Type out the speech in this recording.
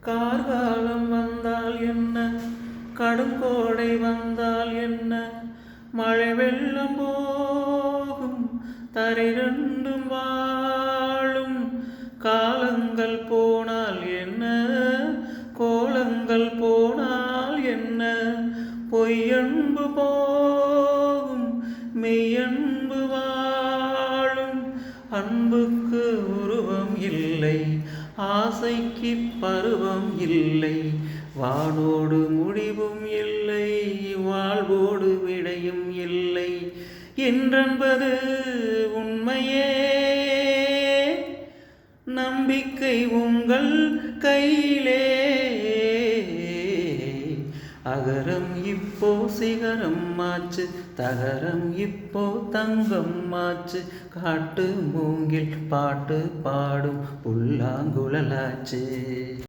கார்காலம் வந்தால் என்ன? கடுங்கோடை வந்தால் என்ன? மழை வெள்ளம் போகும் தரிரண்டும் வாழும். காலங்கள் போனால் என்ன? கோலங்கள் போனால் என்ன? பொய்யன்பு போகும் மெய்யன்பு வாழும். அன்புக்கு உருவம் இல்லை. ஆசைக்கு பருவம் இல்லை. வானோடு முடிவும் இல்லை. வாழ்வோடு விடையும் இல்லை. என்றென்பது உண்மையே. நம்பிக்கை உங்கள் கையிலே. அகரம் இப்போ சிகரம் ஆச்சு தகரம் இப்போ தங்கம் ஆச்சு. காட்டு மூங்கில் பாட்டு பாடும் புல்லாங்குழலாச்சு